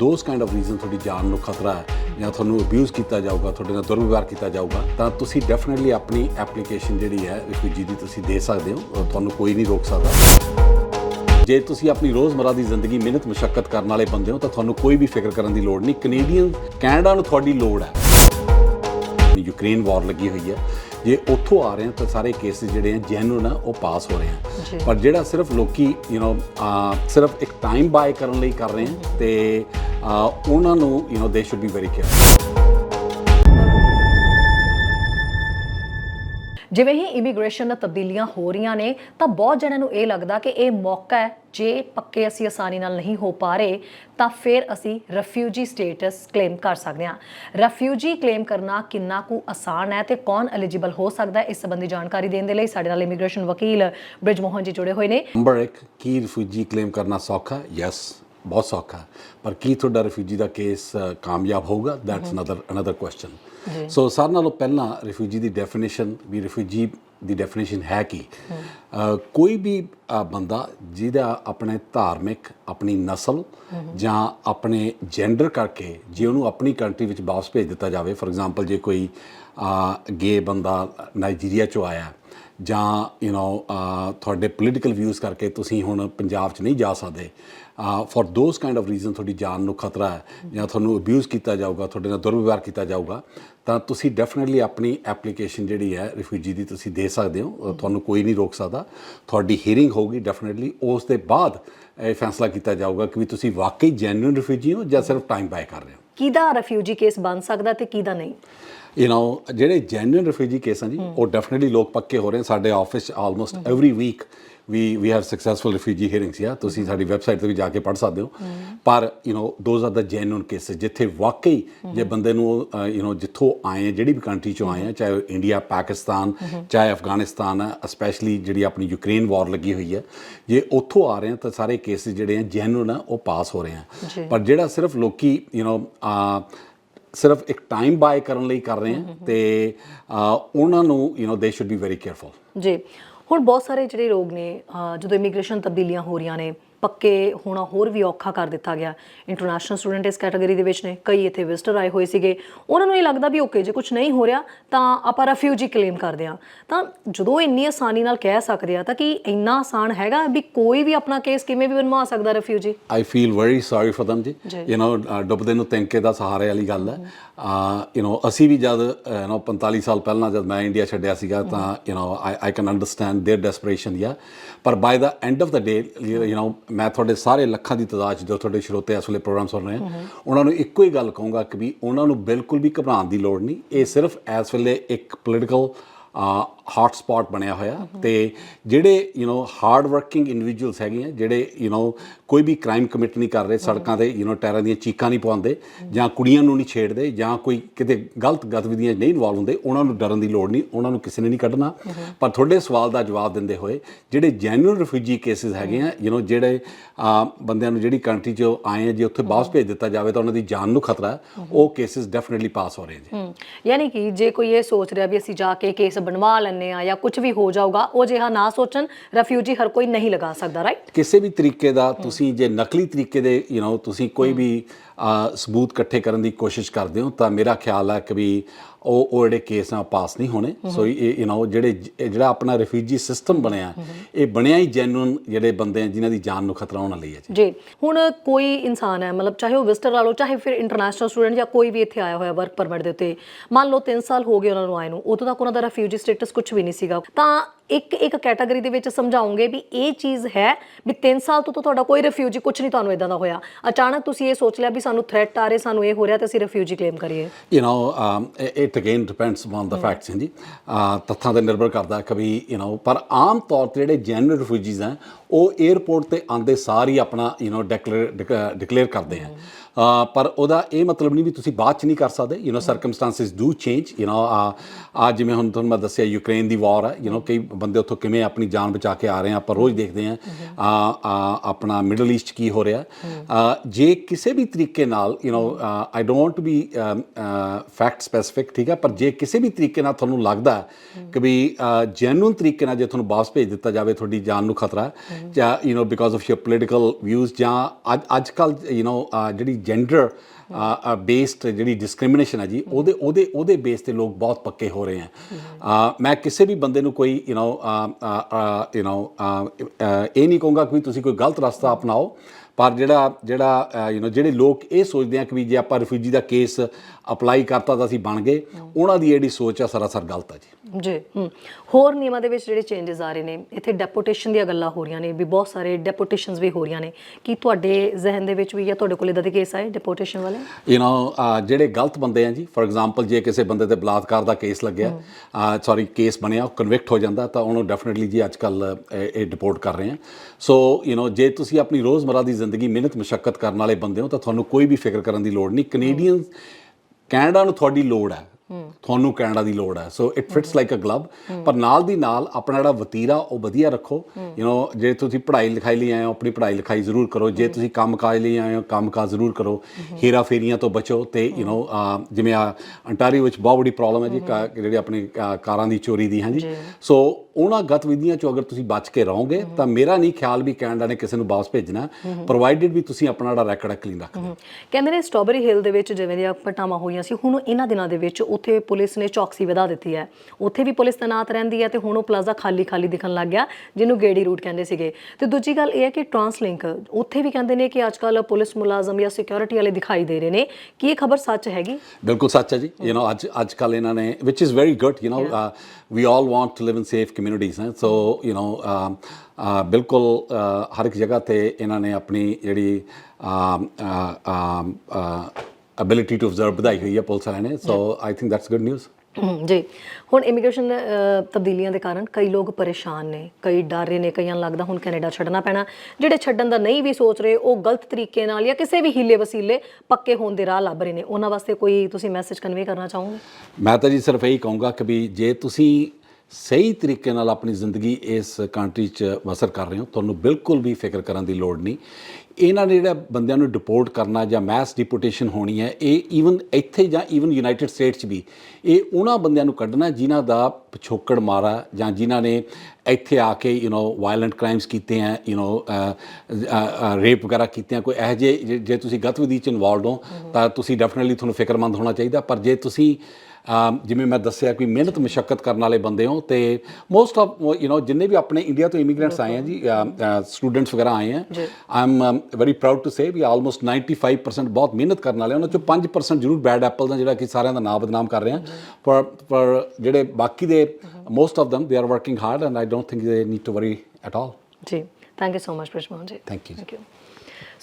ਦੋਸ kind of reason ਤੁਹਾਡੀ ਜਾਨ ਨੂੰ ਖਤਰਾ ਹੈ ਜਾਂ ਤੁਹਾਨੂੰ ਅਬਿਊਜ਼ ਕੀਤਾ ਜਾਊਗਾ, ਤੁਹਾਡੇ ਨਾਲ ਦੁਰਵਿਵਹਾਰ ਕੀਤਾ ਜਾਊਗਾ, ਤਾਂ ਤੁਸੀਂ ਡੈਫੀਨਿਟਲੀ ਆਪਣੀ ਐਪਲੀਕੇਸ਼ਨ ਜਿਹੜੀ ਹੈ ਇੱਕ ਜਿਹਦੀ ਤੁਸੀਂ ਦੇ ਸਕਦੇ ਹੋ ਔਰ ਤੁਹਾਨੂੰ ਕੋਈ ਨਹੀਂ ਰੋਕ ਸਕਦਾ। ਜੇ ਤੁਸੀਂ ਆਪਣੀ ਰੋਜ਼ਮਰਾ ਦੀ ਜ਼ਿੰਦਗੀ ਮਿਹਨਤ ਮੁਸ਼ਕਲ ਕਰਨ ਵਾਲੇ ਬੰਦੇ ਹੋ, ਤਾਂ ਤੁਹਾਨੂੰ ਕੋਈ ਵੀ ਫਿਕਰ ਕਰਨ ਦੀ ਲੋੜ ਨਹੀਂ। ਕੈਨੇਡੀਅਨ ਕੈਨੇਡਾ ਨੂੰ ਤੁਹਾਡੀ ਲੋੜ ਹੈ। ਯੂਕਰੇਨ ਵਾਰ ਲੱਗੀ ਹੋਈ ਹੈ। ਜੇ ਉੱਥੋਂ ਆ ਰਹੇ ਆ ਤਾਂ ਸਾਰੇ ਕੇਸਿਸ ਜਿਹੜੇ ਆ ਜੈਨੂਨ ਆ ਉਹ ਪਾਸ ਹੋ ਰਹੇ ਆ ਪਰ ਜਿਹੜਾ ਸਿਰਫ ਲੋਕੀ ਯੂ نو ਸਿਰਫ ਇੱਕ ਟਾਈਮ ਬਾਏ ਕਰਨ ਲਈ ਕਰ ਰਹੇ ਆ ਤੇ ਅਹ, ਉਹਨਾਂ ਨੂੰ ਯੂ نو ਦੇ ਸ਼ੁੱਡ ਬੀ ਵੈਰੀ ਕੇਅਰਫੁਲ ਜਿਵੇਂ ਹੀ ਇਮੀਗ੍ਰੇਸ਼ਨ ਤਬਦੀਲੀਆਂ ਹੋ ਰਹੀਆਂ ਨੇ, ਤਾਂ ਬਹੁਤ ਜਣਿਆਂ ਨੂੰ ਇਹ ਲੱਗਦਾ ਕਿ ਇਹ ਮੌਕਾ ਹੈ, ਜੇ ਪੱਕੇ ਅਸੀਂ ਆਸਾਨੀ ਨਾਲ ਨਹੀਂ ਹੋ ਪਾ ਰਹੇ, ਤਾਂ ਫਿਰ ਅਸੀਂ ਰੈਫਿਊਜੀ ਸਟੇਟਸ ਕਲੇਮ ਕਰ ਸਕਦੇ ਹਾਂ। ਰੈਫਿਊਜੀ ਕਲੇਮ ਕਰਨਾ ਕਿੰਨਾ ਕੁ ਆਸਾਨ ਹੈ ਤੇ ਕੌਣ ਐਲੀਜੀਬਲ ਹੋ ਸਕਦਾ ਹੈ, ਇਸ ਸੰਬੰਧੀ ਜਾਣਕਾਰੀ ਦੇਣ ਦੇ ਲਈ ਸਾਡੇ ਨਾਲ ਇਮੀਗ੍ਰੇਸ਼ਨ ਵਕੀਲ ਬ੍ਰਿਜ ਮੋਹਨ ਜੀ ਜੁੜੇ ਹੋਏ ਨੇ। ਨੰਬਰ 1 ਕੀ ਰਿਫਿਊਜੀ ਕਲੇਮ ਕਰਨਾ ਸੌਖਾ? ਯੈਸ ਬਹੁਤ ਸੌਖਾ। ਪਰ ਕੀ ਤੁਹਾਡਾ ਰਿਫਿਊਜੀ ਦਾ ਕੇਸ ਕਾਮਯਾਬ ਹੋਊਗਾ? That's another another question so ਸਾਰਿਆਂ ਨਾਲੋਂ ਪਹਿਲਾਂ ਰਿਫਿਊਜੀ ਦੀ ਡੈਫੀਨੇਸ਼ਨ ਵੀ ਰਿਫਿਊਜੀ ਦੀ ਡੈਫੀਨੇਸ਼ਨ ਹੈ ਕੀ? ਕੋਈ ਵੀ ਬੰਦਾ ਜਿਹਦਾ ਆਪਣੇ ਧਾਰਮਿਕ ਆਪਣੀ ਨਸਲ ਜਾਂ ਆਪਣੇ ਜੈਂਡਰ ਕਰਕੇ ਜੇ ਉਹਨੂੰ ਆਪਣੀ ਕੰਟਰੀ ਵਿੱਚ ਵਾਪਸ ਭੇਜ ਦਿੱਤਾ ਜਾਵੇ ਫੋਰ ਐਗਜ਼ਾਮਪਲ ਜੇ ਕੋਈ ਗੇ ਬੰਦਾ ਨਾਈਜੀਰੀਆ ਚੋਂ ਆਇਆ ਜਾਂ ਯੂ نو ਤੁਹਾਡੇ ਪੋਲੀਟੀਕਲ ਵਿਊਜ਼ ਕਰਕੇ ਤੁਸੀਂ ਹੁਣ ਪੰਜਾਬ 'ਚ ਨਹੀਂ ਜਾ ਸਕਦੇ। For those kind of reason ਤੁਹਾਡੀ ਜਾਨ ਨੂੰ ਖਤਰਾ ਹੈ ਜਾਂ ਤੁਹਾਨੂੰ ਅਬਿਊਜ਼ ਕੀਤਾ ਜਾਊਗਾ, ਤੁਹਾਡੇ ਨਾਲ ਦੁਰਵਿਵਹਾਰ ਕੀਤਾ ਜਾਊਗਾ, ਤਾਂ ਤੁਸੀਂ ਡੈਫੀਨਿਟਲੀ ਆਪਣੀ ਐਪਲੀਕੇਸ਼ਨ ਜਿਹੜੀ ਹੈ ਰਿਫਿਊਜੀ ਦੀ ਤੁਸੀਂ ਦੇ ਸਕਦੇ ਹੋ। ਤੁਹਾਨੂੰ ਕੋਈ ਨਹੀਂ ਰੋਕ ਸਕਦਾ। ਤੁਹਾਡੀ ਹੀਅਰਿੰਗ ਹੋਊਗੀ ਡੈਫੀਨਿਟਲੀ ਉਸ ਦੇ ਬਾਅਦ ਇਹ ਫੈਸਲਾ ਕੀਤਾ ਜਾਊਗਾ ਕਿ ਵੀ ਤੁਸੀਂ ਵਾਕਈ ਜੈਨੂਇਨ ਰਿਫਿਊਜੀ ਹੋ ਜਾਂ ਸਿਰਫ ਟਾਈਮ ਬਾਏ ਕਰ ਰਹੇ ਹੋ। ਕਿਹਦਾ ਰਿਫਿਊਜੀ ਕੇਸ ਬਣ ਸਕਦਾ ਤੇ ਕਿਹਦਾ ਨਹੀਂ? ਯੂ نو ਜਿਹੜੇ ਜੈਨੂਇਨ ਰਿਫਿਊਜੀ ਕੇਸ ਹਨ ਜੀ ਉਹ ਡੈਫੀਨਿਟਲੀ ਲੋਕ ਪੱਕੇ ਹੋ ਰਹੇ ਹਨ ਸਾਡੇ office almost every week we we have successful refugee hearings ਯਾ ਤੁਸੀਂ ਸਾਡੀ ਵੈਬਸਾਈਟ ਤੇ ਵੀ ਜਾ ਕੇ ਪੜ੍ਹ ਸਕਦੇ ਹੋ ਪਰ you know those are the genuine cases ਜਿੱਥੇ ਵਾਕਈ ਜੇ ਬੰਦੇ ਨੂੰ ਯੂ نو ਜਿੱਥੋਂ ਆਏ ਆ ਜਿਹੜੀ ਵੀ ਕੰਟਰੀ ਚੋਂ ਆਏ ਆ ਚਾਹੇ ਉਹ ਇੰਡੀਆ ਪਾਕਿਸਤਾਨ ਚਾਹੇ ਅਫਗਾਨਿਸਤਾਨ ਹੈ ਸਪੈਸ਼ਲੀ ਜਿਹੜੀ ਆਪਣੀ ਯੂਕਰੇਨ ਵਾਰ ਲੱਗੀ ਹੋਈ ਹੈ ਜੇ ਉੱਥੋਂ ਆ ਰਹੇ ਆ ਤਾਂ ਸਾਰੇ ਕੇਸਿਸ ਜਿਹੜੇ ਆ ਜੈਨੂਇਨ ਆ ਉਹ ਪਾਸ ਹੋ ਰਹੇ ਆ ਪਰ ਜਿਹੜਾ ਸਿਰਫ ਲੋਕੀ ਯੂ نو ਸਿਰਫ ਇੱਕ ਟਾਈਮ ਬਾਏ ਕਰਨ ਲਈ ਕਰ ਰਹੇ ਆ ਤੇ ਉਹਨਾਂ ਨੂੰ ਯੂ نو ਦੇ ਸ਼ੁੱਡ ਬੀ ਵੈਰੀ ਕੇਅਰਫੁਲ ਜੀ। ਹੁਣ ਬਹੁਤ ਸਾਰੇ ਜਿਹੜੇ ਲੋਕ ਨੇ ਜਦੋਂ ਇਮੀਗ੍ਰੇਸ਼ਨ ਤਬਦੀਲੀਆਂ ਹੋ ਰਹੀਆਂ ਨੇ ਪੱਕੇ ਹੋਣਾ ਹੋਰ ਵੀ ਔਖਾ ਕਰ ਦਿੱਤਾ ਗਿਆ। ਇੰਟਰਨੈਸ਼ਨਲ ਸਟੂਡੈਂਟ ਇਸ ਕੈਟਾਗਰੀ ਦੇ ਵਿੱਚ ਨੇ। ਕਈ ਇੱਥੇ ਵਿਜ਼ਟਰ ਆਏ ਹੋਏ ਸੀਗੇ। ਉਹਨਾਂ ਨੂੰ ਇਹ ਲੱਗਦਾ ਵੀ ਓਕੇ ਜੇ ਕੁਝ ਨਹੀਂ ਹੋ ਰਿਹਾ ਤਾਂ ਆਪਾਂ ਰੈਫਿਊਜੀ ਕਲੇਮ ਕਰਦੇ ਆ ਤਾਂ ਜਦੋਂ ਇੰਨੀ ਆਸਾਨੀ ਨਾਲ ਕਹਿ ਸਕਦੇ ਆ ਤਾਂ ਕਿ ਇੰਨਾ ਆਸਾਨ ਹੈਗਾ ਵੀ ਕੋਈ ਵੀ ਆਪਣਾ ਕੇਸ ਕਿਵੇਂ ਵੀ ਬਣਵਾ ਸਕਦਾ refugee I feel very sorry for them ਜੀ। ਯੂ نو ਡੁੱਬਦੇ ਨੂੰ ਤੈਂਕੇ ਦਾ ਸਹਾਰੇ ਵਾਲੀ ਗੱਲ ਹੈ। ਯੂ نو ਅਸੀਂ ਵੀ ਜਦ ਯੂ نو 45 ਸਾਲ ਪਹਿਲਾਂ ਜਦ ਮੈਂ ਇੰਡੀਆ ਛੱਡਿਆ ਸੀਗਾ ਤਾਂ you know I I can understand their desperation ਯਾ ਪਰ by the end of the day you know ਮੈਂ ਤੁਹਾਡੇ ਸਾਰੇ ਲੱਖਾਂ ਦੀ ਤਾਦਾਦ ਜੋ ਤੁਹਾਡੇ ਸਰੋਤੇ ਇਸ ਵੇਲੇ ਪ੍ਰੋਗਰਾਮ ਸੁਣ ਰਹੇ ਆ, ਉਹਨਾਂ ਨੂੰ ਇੱਕੋ ਹੀ ਗੱਲ ਕਹੂੰਗਾ ਕਿ ਵੀ ਉਹਨਾਂ ਨੂੰ ਬਿਲਕੁਲ ਵੀ ਘਬਰਾਉਣ ਦੀ ਲੋੜ ਨਹੀਂ। ਇਹ ਸਿਰਫ ਇਸ ਵੇਲੇ ਇੱਕ ਪੋਲੀਟੀਕਲ ਹੌਟ ਸਪੌਟ ਬਣਿਆ ਹੋਇਆ ਤੇ ਜਿਹੜੇ you know hard working individuals ਹੈਗੇ ਆ ਜਿਹੜੇ ਯੂ نو ਕੋਈ ਵੀ ਕ੍ਰਾਈਮ ਕਮਿਟ ਨਹੀਂ ਕਰ ਰਹੇ ਸੜਕਾਂ ਤੇ ਯੂ نو ਟੈਰਾਂ ਦੀਆਂ ਚੀਕਾਂ ਨਹੀਂ ਪਵਾਉਂਦੇ ਜਾਂ ਕੁੜੀਆਂ ਨੂੰ ਨਹੀਂ ਛੇੜਦੇ ਜਾਂ ਕੋਈ ਕਿਤੇ ਗਲਤ ਗਤੀਵਿਧੀਆਂ 'ਚ ਨਹੀਂ ਇਨਵੋਲਵ ਹੁੰਦੇ ਉਹਨਾਂ ਨੂੰ ਡਰਨ ਦੀ ਲੋੜ ਨਹੀਂ ਉਹਨਾਂ ਨੂੰ ਕਿਸੇ ਨੇ ਨਹੀਂ ਕੱਢਣਾ ਪਰ ਤੁਹਾਡੇ ਸਵਾਲ ਦਾ ਜਵਾਬ ਦਿੰਦੇ ਹੋਏ ਜਿਹੜੇ ਜੈਨੂਇਨ ਰਿਫਿਊਜੀ ਕੇਸਿਸ ਹੈਗੇ ਆ ਯੂ نو ਜਿਹੜੇ ਅਹ, ਬੰਦਿਆਂ ਨੂੰ ਜਿਹੜੀ ਕੰਟਰੀ 'ਚੋਂ ਆਏ ਆ ਜੇ ਉੱਥੇ ਵਾਪਸ ਭੇਜ ਦਿੱਤਾ ਜਾਵੇ ਤਾਂ ਉਹਨਾਂ ਦੀ ਜਾਨ ਨੂੰ ਖਤਰਾ ਹੈ ਉਹ ਕੇਸਿਸ ਡੈਫੀਨਿਟਲੀ ਪਾਸ ਹੋ ਰਹੇ ਜੀ ਹਮ, ਯਾਨੀ ਕਿ ਜੇ ਕੋਈ ਇਹ ਸੋਚ ਰਿਹਾ ਵੀ ਅਸੀਂ ਜਾ ਕੇ ਕੇਸ ਬਣਵਾ ਲੈਣੇ ਆ ਜਾਂ ਕੁਝ ਵੀ ਹੋ ਜਾਊਗਾ ਉਹ ਜਿਹਾ ਨਾ ਸੋਚਣ ਰੈਫਿਊਜੀ ਹਰ ਕੋਈ ਨਹੀਂ ਲਗਾ ਸਕਦਾ ਰਾਈਟ ਕਿਸੇ ਵੀ ਤਰੀਕੇ ਦਾ ਤੁਸੀਂ ਜੇ ਨਕਲੀ ਤਰੀਕੇ ਦੇ ਯੂ نو ਤੁਸੀਂ ਕੋਈ ਵੀ ਅਹ, ਸਬੂਤ ਇਕੱਠੇ ਕਰਨ ਦੀ ਕੋਸ਼ਿਸ਼ ਕਰਦੇ ਹੋ ਤਾਂ ਮੇਰਾ ਖਿਆਲ ਹੈ ਕਿ ਵੀ ਉਹ ਉਹ ਜਿਹੜੇ ਕੇਸ ਆ ਪਾਸ ਨਹੀਂ ਹੋਣੇ ਸੋ ਇਹ ਯੂ نو ਜਿਹੜੇ ਇਹ ਜਿਹੜਾ ਆਪਣਾ ਰਿਫਿਊਜੀ ਸਿਸਟਮ ਬਣਿਆ ਇਹ ਬਣਿਆ ਹੀ ਜੈਨੂਇਨ ਜਿਹੜੇ ਬੰਦੇ ਆ ਜਿਨ੍ਹਾਂ ਦੀ ਜਾਨ ਨੂੰ ਖਤਰਾ ਹੋਣ ਲਈ ਹੈ ਜੀ ਜੀ ਹੁਣ ਕੋਈ ਇਨਸਾਨ ਹੈ ਮਤਲਬ ਚਾਹੇ ਉਹ ਵਿਜ਼ਟਰ ਲਾ ਲਓ ਚਾਹੇ ਫਿਰ ਇੰਟਰਨੈਸ਼ਨਲ ਸਟੂਡੈਂਟ ਜਾਂ ਕੋਈ ਵੀ ਇੱਥੇ ਆਇਆ ਹੋਇਆ ਵਰਕ ਪਰਮਿਟ ਦੇ ਉੱਤੇ ਮੰਨ ਲਓ 3 ਸਾਲ ਹੋ ਗਏ ਉਹਨਾਂ ਨੂੰ ਆਏ ਨੂੰ ਉਦੋਂ ਤੱਕ ਉਹਨਾਂ ਦਾ ਰੈਫਿਊਜੀ ਸਟੇਟਸ ਕੁਝ ਵੀ ਨਹੀਂ ਸੀਗਾ। ਤਾਂ ਇੱਕ ਇੱਕ ਕੈਟਾਗਰੀ ਦੇ ਵਿੱਚ ਸਮਝਾਉਂਗੇ ਵੀ ਇਹ ਚੀਜ਼ ਹੈ ਵੀ 3 ਸਾਲ ਤੋਂ ਤੁਹਾਡਾ ਕੋਈ ਰਿਫਿਊਜੀ ਕੁਝ ਨਹੀਂ ਤੁਹਾਨੂੰ ਇਦਾਂ ਦਾ ਹੋਇਆ। ਅਚਾਨਕ ਤੁਸੀਂ ਇਹ ਸੋਚ ਲਿਆ ਵੀ ਸਾਨੂੰ ਥ੍ਰੈਟ ਆ ਰਹੇ, ਸਾਨੂੰ ਇਹ ਹੋ ਰਿਹਾ ਤੇ ਅਸੀਂ ਰਿਫਿਊਜੀ ਕਲੇਮ ਕਰੀਏ। You know it again depends on the facts ਹਾਂਜੀ ਤੱਥਾਂ ਤੇ ਨਿਰਭਰ ਕਰਦਾ ਕਵੀ ਯੂ نو ਪਰ ਆਮ ਤੌਰ ਤੇ ਜਿਹੜੇ ਜੈਨੂਇਨ ਰਿਫਿਊਜੀਜ਼ ਆ ਉਹ 에어ਪੋਰਟ ਤੇ ਆਂਦੇ ਸਾਰ ਹੀ ਆਪਣਾ ਯੂ نو ਡਿਕਲੇਅਰ ਕਰਦੇ ਆ ਪਰ ਉਹਦਾ ਇਹ ਮਤਲਬ ਨਹੀਂ ਵੀ ਤੁਸੀਂ ਬਾਅਦ ਚ ਨਹੀਂ ਕਰ ਸਕਦੇ। You know circumstances do change you know ਅੱਜ ਜਿਵੇਂ ਹੁਣ ਤੁਹਾਨੂੰ ਮੈਂ ਦੱਸਿਆ, ਯੂਕਰੇਨ ਦੀ ਵਾਰ ਹੈ ਯੂ نو ਕਈ ਬੰਦੇ ਉੱਥੋਂ ਕਿਵੇਂ ਆਪਣੀ ਜਾਨ ਬਚਾ ਕੇ ਆ ਰਹੇ ਆ ਆਪਾਂ ਰੋਜ਼ ਦੇਖਦੇ ਆ ਆ ਆ, ਆਪਣਾ ਮਿਡਲ ਈਸਟ ਕੀ ਹੋ ਰਿਹਾ ਆ, ਜੇ ਕਿਸੇ ਵੀ ਤਰੀਕੇ ਨਾਲ you know I don't be fact specific ਠੀਕ ਹੈ ਪਰ ਜੇ ਕਿਸੇ ਵੀ ਤਰੀਕੇ ਨਾਲ ਤੁਹਾਨੂੰ ਲੱਗਦਾ ਕਿ ਵੀ ਜੈਨੂਇਨ ਤਰੀਕੇ ਨਾਲ ਜੇ ਤੁਹਾਨੂੰ ਵਾਪਸ ਭੇਜ ਦਿੱਤਾ ਜਾਵੇ ਤੁਹਾਡੀ ਜਾਨ ਨੂੰ ਖਤਰਾ ਹੈ ਜਾਂ you know because of your political views ਜਾਂ ਅੱਜ ਅੱਜ ਕੱਲ ਯੂ نو ਜਿਹੜੀ ਜੈਂਡਰ ਬੇਸਡ ਜਿਹੜੀ ਡਿਸਕ੍ਰਿਮੀਨੇਸ਼ਨ ਹੈ ਜੀ ਉਹਦੇ ਉਹਦੇ ਉਹਦੇ ਬੇਸ ਤੇ ਲੋਕ ਬਹੁਤ ਪੱਕੇ ਹੋ ਰਹੇ ਆ ਮੈਂ ਕਿਸੇ ਵੀ ਬੰਦੇ ਨੂੰ ਕੋਈ ਯੂ نو ਯੂ نو ਇਹ ਨਹੀਂ ਕਹੂੰਗਾ ਕਿ ਵੀ ਤੁਸੀਂ ਕੋਈ ਗਲਤ ਰਸਤਾ ਅਪਣਾਓ ਪਰ ਜਿਹੜਾ ਜਿਹੜਾ ਯੂ نو ਜਿਹੜੇ ਲੋਕ ਇਹ ਸੋਚਦੇ ਆ ਕਿ ਵੀ ਜੇ ਆਪਾਂ ਰਿਫਿਊਜੀ ਦਾ ਕੇਸ ਅਪਲਾਈ ਕਰਤਾ ਤਾਂ ਅਸੀਂ ਬਣ ਗਏ ਉਹਨਾਂ ਦੀ ਜਿਹੜੀ ਸੋਚ ਆ ਸਰਾਸਰ ਗਲਤ ਆ ਜੀ ਜੀ ਹਮ। ਹੋਰ ਨਿਯਮਾਂ ਦੇ ਵਿੱਚ ਜਿਹੜੇ ਚੇਂਜਸ ਆ ਰਹੇ ਨੇ ਇੱਥੇ ਡੈਪੂਟੇਸ਼ਨ ਦੀਆਂ ਗੱਲਾਂ ਹੋ ਰਹੀਆਂ ਨੇ ਵੀ ਬਹੁਤ ਸਾਰੇ ਡੈਪੂਟੇਸ਼ਨਸ ਵੀ ਹੋ ਰਹੀਆਂ ਨੇ ਕੀ ਤੁਹਾਡੇ ਜ਼ਿਹਨ ਦੇ ਵਿੱਚ ਵੀ ਜਾਂ ਤੁਹਾਡੇ ਕੋਲ ਇਦਾਂ ਦੇ ਕੇਸ ਆਏ ਡੈਪੂਟੇਸ਼ਨ ਵਾਲੇ ਯੂ نو ਜਿਹੜੇ ਗਲਤ ਬੰਦੇ ਆ ਜੀ ਫੋਰ ਐਗਜ਼ਾਮਪਲ ਜੇ ਕਿਸੇ ਬੰਦੇ ਤੇ ਬਲਾਤਕਾਰ ਦਾ ਕੇਸ ਲੱਗਿਆ ਸੌਰੀ ਕੇਸ ਬਣਿਆ ਉਹ ਕਨਵਿਕਟ ਹੋ ਜਾਂਦਾ ਤਾਂ ਉਹਨੂੰ ਡੈਫੀਨਿਟਲੀ ਜੀ ਅੱਜ ਕੱਲ ਇਹ ਡਿਪੋਰਟ ਕਰ ਰਹੇ ਆ ਸੋ ਯੂ نو ਜੇ ਤੁਸੀਂ ਆਪਣੀ ਰੋਜ਼ਮਰਾ ਦੀ ਜ਼ਿੰਦਗੀ ਮਿਹਨਤ ਮੁਸ਼ਕਲ ਕਰਨ ਵਾਲੇ ਬੰਦੇ ਹੋ ਤਾਂ ਤੁਹਾਨੂੰ ਕੋਈ ਵੀ ਫਿਕਰ ਕਰਨ ਦੀ ਲੋੜ ਨਹੀਂ ਕੈਨੇਡੀਅਨ ਕੈਨੇਡਾ ਨੂੰ ਤੁਹਾਡੀ ਲੋੜ ਹੈ ਤੁਹਾਨੂੰ ਕੈਨੇਡਾ ਦੀ ਲੋੜ ਹੈ so it fits like a glove ਪਰ ਨਾਲ ਦੀ ਨਾਲ ਆਪਣਾ ਜਿਹੜਾ ਵਤੀਰਾ ਉਹ ਵਧੀਆ ਰੱਖੋ ਯੂ نو ਜੇ ਤੁਸੀਂ ਪੜ੍ਹਾਈ ਲਿਖਾਈ ਲਈ ਆਏ ਹੋ ਆਪਣੀ ਪੜ੍ਹਾਈ ਲਿਖਾਈ ਜ਼ਰੂਰ ਕਰੋ ਜੇ ਤੁਸੀਂ ਕੰਮ ਕਾਜ ਲਈ ਆਏ ਹੋ ਕੰਮ ਕਾਜ ਜ਼ਰੂਰ ਕਰੋ ਹੇਰਾ ਫੇਰੀਆਂ ਤੋਂ ਬਚੋ ਤੇ ਯੂ نو ਜਿਵੇਂ ਆ ਅੰਟਾਰੀਓ ਵਿੱਚ ਬਹੁਤ ਵੱਡੀ ਪ੍ਰੋਬਲਮ ਹੈ ਜੀ ਕਾ- ਜਿਹੜੇ ਆਪਣੀ ਅ, ਕਾਰਾਂ ਦੀ ਚੋਰੀ ਦੀ ਹਾਂਜੀ ਸੋ ਉਹਨਾਂ ਗਤਵਿਧੀਆਂ ਚੋਂ ਅਗਰ ਤੁਸੀਂ ਬਚ ਕੇ ਰਹੋਗੇ ਤਾਂ ਮੇਰਾ ਨਹੀਂ ਖਿਆਲ ਵੀ ਕੈਨੇਡਾ ਨੇ ਕਿਸੇ ਨੂੰ ਵਾਪਸ ਭੇਜਣਾ ਪ੍ਰੋਵਾਈਡਡ ਵੀ ਤੁਸੀਂ ਆਪਣਾ ਜਿਹੜਾ ਰੈਕਡ ਕਲੀਨ ਰੱਖੋ ਹਮ। ਕਹਿੰਦੇ ਨੇ ਸਟ੍ਰਾਬੇਰੀ ਹਿੱਲ ਦੇ ਵਿੱਚ ਜਿਵੇਂ ਦੀਆਂ ਘਟਨਾਵਾਂ ਹੋਈਆਂ ਸੀ ਹੁਣ ਇਹਨਾਂ ਦਿਨਾਂ ਦੇ ਵਿੱਚ ਉੱਥੇ ਪੁਲਿਸ ਨੇ ਚੌਕਸੀ ਵਧਾ ਦਿੱਤੀ ਹੈ ਉੱਥੇ ਵੀ ਪੁਲਿਸ ਤੈਨਾਤ ਰਹਿੰਦੀ ਹੈ ਤੇ ਹੁਣ ਉਹ ਪਲਾਜ਼ਾ ਖਾਲੀ ਖਾਲੀ ਦਿਖਣ ਲੱਗ ਗਿਆ ਜਿਹਨੂੰ ਗੇੜੀ ਰੂਟ ਕਹਿੰਦੇ ਸੀਗੇ ਤੇ ਦੂਜੀ ਗੱਲ ਇਹ ਹੈ ਕਿ ਟਰਾਂਸਲਿੰਕ ਉੱਥੇ ਵੀ ਕਹਿੰਦੇ ਨੇ ਕਿ ਅੱਜਕੱਲ ਪੁਲਿਸ ਮੁਲਾਜ਼ਮ ਜਾਂ ਸਿਕਿਉਰਿਟੀ ਵਾਲੇ ਦਿਖਾਈ ਦੇ ਰਹੇ ਨੇ ਕੀ ਇਹ ਖਬਰ ਸੱਚ ਹੈਗੀ ਬਿਲਕੁਲ ਸੱਚ ਹੈ ਜੀ ਯੂ نو ਅੱਜ ਅੱਜ ਕੱਲ ਇਹਨਾਂ ਨੇ ਵਿਚ is very good you know we all want to live in safe communities ਹੈ ਸੋ ਯੂ نو ਬਿਲਕੁਲ ਹਰ ਇੱਕ ਜਗ੍ਹਾ ਤੇ ਇਹਨਾਂ ਨੇ ਆਪਣੀ ਜਿਹੜੀ ਅਬਿਲਿਟੀ ਟੂ ਆਬਜ਼ਰਵ ਵਧਾਈ ਹੋਈ ਹੈ ਪੁਲਿਸ ਵਾਲਿਆਂ ਨੇ so I think that's good news ਜੀ ਹੁਣ ਇਮੀਗ੍ਰੇਸ਼ਨ ਤਬਦੀਲੀਆਂ ਦੇ ਕਾਰਨ ਕਈ ਲੋਕ ਪਰੇਸ਼ਾਨ ਨੇ ਕਈ ਡਰ ਰਹੇ ਨੇ ਕਈਆਂ ਨੂੰ ਲੱਗਦਾ ਹੁਣ ਕੈਨੇਡਾ ਛੱਡਣਾ ਪੈਣਾ ਜਿਹੜੇ ਛੱਡਣ ਦਾ ਨਹੀਂ ਵੀ ਸੋਚ ਰਹੇ ਉਹ ਗਲਤ ਤਰੀਕੇ ਨਾਲ ਜਾਂ ਕਿਸੇ ਵੀ ਹੀਲੇ ਵਸੀਲੇ ਪੱਕੇ ਹੋਣ ਦੇ ਰਾਹ ਲੱਭ ਰਹੇ ਨੇ ਉਹਨਾਂ ਵਾਸਤੇ ਕੋਈ ਤੁਸੀਂ ਮੈਸੇਜ ਕਨਵੇ ਕਰਨਾ ਚਾਹੋਗੇ ਮੈਂ ਤਾਂ ਜੀ ਸਿਰਫ ਇਹੀ ਕਹੂੰਗਾ ਕਿ ਵੀ ਜੇ ਤੁਸੀਂ ਸਹੀ ਤਰੀਕੇ ਨਾਲ ਆਪਣੀ ਜ਼ਿੰਦਗੀ ਇਸ ਕੰਟਰੀ 'ਚ ਬਸਰ ਕਰ ਰਹੇ ਹੋ ਤੁਹਾਨੂੰ ਬਿਲਕੁਲ ਵੀ ਫਿਕਰ ਕਰਨ ਦੀ ਲੋੜ ਨਹੀਂ ਇਹਨਾਂ ਨੇ ਜਿਹੜਾ ਬੰਦਿਆਂ ਨੂੰ ਡਿਪੋਰਟ ਕਰਨਾ ਜਾਂ ਮੈਸ ਡਿਪੋਰਟੇਸ਼ਨ ਹੋਣੀ ਹੈ ਇਹ ਈਵਨ ਇੱਥੇ ਜਾਂ ਈਵਨ ਯੂਨਾਈਟਿਡ ਸਟੇਟਸ 'ਚ ਵੀ ਇਹ ਉਹਨਾਂ ਬੰਦਿਆਂ ਨੂੰ ਕੱਢਣਾ ਜਿਨ੍ਹਾਂ ਦਾ ਪਿਛੋਕੜ ਮਾਰਾ ਜਾਂ ਜਿਨ੍ਹਾਂ ਨੇ ਇੱਥੇ ਆ ਕੇ ਯੂ نو ਵਾਇਲੈਂਟ ਕ੍ਰਾਈਮਸ ਕੀਤੇ ਆ ਯੂ نو ਰੇਪ ਵਗੈਰਾ ਕੀਤੇ ਆ ਕੋਈ ਇਹੋ ਜਿਹੇ ਜੇ- ਜੇ ਤੁਸੀਂ ਗਤਵਿਧੀ 'ਚ ਇਨਵੋਲਡ ਹੋ ਤਾਂ ਤੁਸੀਂ ਡੈਫੀਨਿਟਲੀ ਤੁਹਾਨੂੰ ਫਿਕਰਮੰਦ ਹੋਣਾ ਚਾਹੀਦਾ ਪਰ ਜੇ ਤੁਸੀਂ ਅਮ ਜਿਵੇਂ ਮੈਂ ਦੱਸਿਆ ਕਿ ਮਿਹਨਤ ਮੁਸ਼ਕਲ ਕਰਨ ਵਾਲੇ ਬੰਦੇ ਹੋ ਤੇ ਮੋਸਟ ਆਫ ਯੂ نو ਜਿੰਨੇ ਵੀ ਆਪਣੇ ਇੰਡੀਆ ਤੋਂ ਇਮੀਗ੍ਰੈਂਟਸ ਆਏ ਆ ਜੀ ਸਟੂਡੈਂਟਸ ਵਗੈਰਾ ਆਏ ਆ I am very proud to say we almost 95% ਬਹੁਤ ਮਿਹਨਤ ਕਰਨ ਵਾਲੇ ਉਹਨਾਂ ਚੋਂ 5% ਜ਼ਰੂਰ ਬੈਡ ਐਪਲ ਦਾ ਜਿਹੜਾ ਕਿ ਸਾਰਿਆਂ ਦਾ ਨਾਮ ਬਦਨਾਮ ਕਰ ਰਹੇ ਆ। ਪਰ ਪਰ ਜਿਹੜੇ ਬਾਕੀ ਦੇ most of them they are working hard and i don't think they need to worry at all ਜੀ। Thank you so much Brijmohan ji. Thank you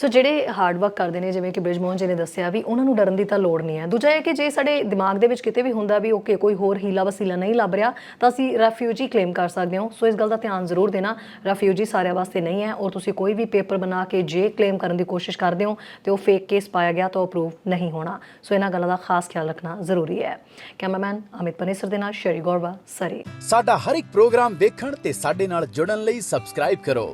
ਸੋ ਜਿਹੜੇ ਹਾਰਡ ਵਰਕ ਕਰਦੇ ਨੇ, ਜਿਵੇਂ ਕਿ ਬ੍ਰਿਜਮੋਹਨ ਜੀ ਨੇ ਦੱਸਿਆ ਵੀ ਉਹਨਾਂ ਨੂੰ ਡਰਨ ਦੀ ਤਾਂ ਲੋੜ ਨਹੀਂ ਹੈ। ਦੂਜਾ ਇਹ ਕਿ ਜੇ ਸਾਡੇ ਦਿਮਾਗ ਦੇ ਵਿੱਚ ਕਿਤੇ ਵੀ ਹੁੰਦਾ ਵੀ ਓਕੇ ਕੋਈ ਹੋਰ ਹੀਲਾ ਵਸੀਲਾ ਨਹੀਂ ਲੱਭ ਰਿਹਾ, ਤਾਂ ਅਸੀਂ ਰੈਫਿਊਜੀ ਕਲੇਮ ਕਰ ਸਕਦੇ ਹਾਂ। ਸੋ ਇਸ ਗੱਲ ਦਾ ਧਿਆਨ ਜ਼ਰੂਰ ਦੇਣਾ। ਰੈਫਿਊਜੀ ਸਾਰਿਆਂ ਵਾਸਤੇ ਨਹੀਂ ਹੈ ਔਰ ਤੁਸੀਂ ਕੋਈ ਵੀ ਪੇਪਰ ਬਣਾ ਕੇ ਜੇ ਕਲੇਮ ਕਰਨ ਦੀ ਕੋਸ਼ਿਸ਼ ਕਰਦੇ ਹੋ ਤੇ ਉਹ ਫੇਕ ਕੇਸ ਪਾਇਆ ਗਿਆ ਤਾਂ ਉਹ ਅਪਰੂਵ ਨਹੀਂ ਹੋਣਾ। ਸੋ ਇਹਨਾਂ ਗੱਲਾਂ ਦਾ ਖਾਸ ਖਿਆਲ ਰੱਖਣਾ ਜ਼ਰੂਰੀ ਹੈ। ਕੈਮਰਾਮੈਨ ਅਮਿਤ ਪਨੇਸਰ ਦੇ ਨਾਲ ਸ਼ਰੀ ਗੌਰਵਾ ਸਰੀ। ਸਾਡਾ ਹਰ ਇੱਕ ਪ੍ਰੋਗਰਾਮ ਦੇਖਣ ਤੇ ਸਾਡੇ ਨਾਲ ਜੁੜਨ ਲਈ ਸਬਸਕ੍ਰਾਈਬ ਕਰੋ।